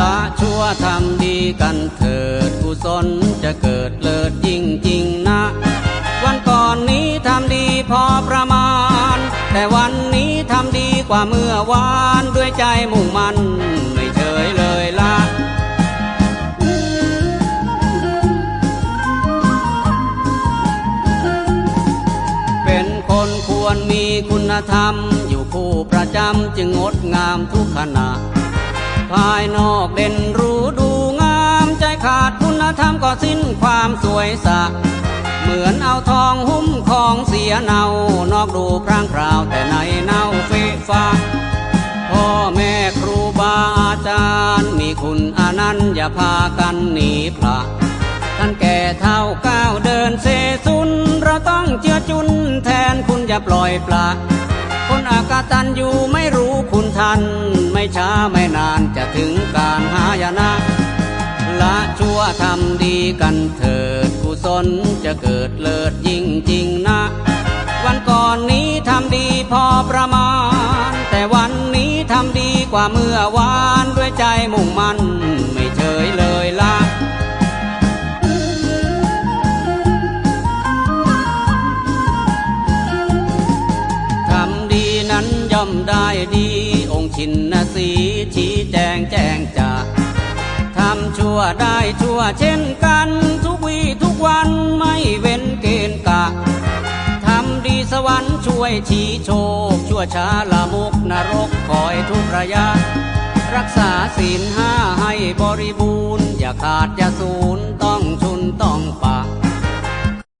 ละชั่วทำดีกันเถิดกุศลจะเกิดเลิศยิ่งจริงนะ วันก่อนนี้ทำดีพอประมาณ แต่วันนี้ทำดีกว่าเมื่อวานด้วยใจมุ่งมั่นไม่เฉยเลยละเป็นคนควรมีคุณธรรม อยู่คู่ประจำจึงงดงามทุกขณะ ภายนอกเด่นรู้ดูงามใจขาดคุณธรรมก็สิ้นความสวยสะ เหมือนเอาทองหุ้มของเสียเนานอกดูพร่างพราวแต่ในเน่าเฟฟ้าพ่อแม่ครูบาอาจารย์ มีคุณอนันต์อย่าพากันหนีพระท่านแก่เท่าก้าวเดินเซซุน เราต้องเชื่อจุนแทนคุณอย่าปล่อยปละคนอากาตันอยู่ไม่รู้คุณทัน ไม่ช้าไม่นานจะถึงการหายนะ ละชั่วทำดีกันเถิดกุศลจะเกิดเลิศยิ่งจริงนะ วันก่อนนี้ทำดีพอประมาณ แต่วันนี้ทำดีกว่าเมื่อวานด้วยใจมุ่งมั่นไม่เฉยเลยละทำดีนั้นย่อมได้ดี ชินนสีชี้แจงแจ้งจะทำชั่วได้ชั่วเช่นกันทุกวีทุกวันไม่เว้นเกณฑ์กะทำดีสวรรค์ช่วยชี้โชค ชั่วช้าละมุกนรกคอยทุกระยะ รักษาศีลห้าให้บริบูรณ์ อย่าขาดอย่าสูญต้องชุนต้องปะ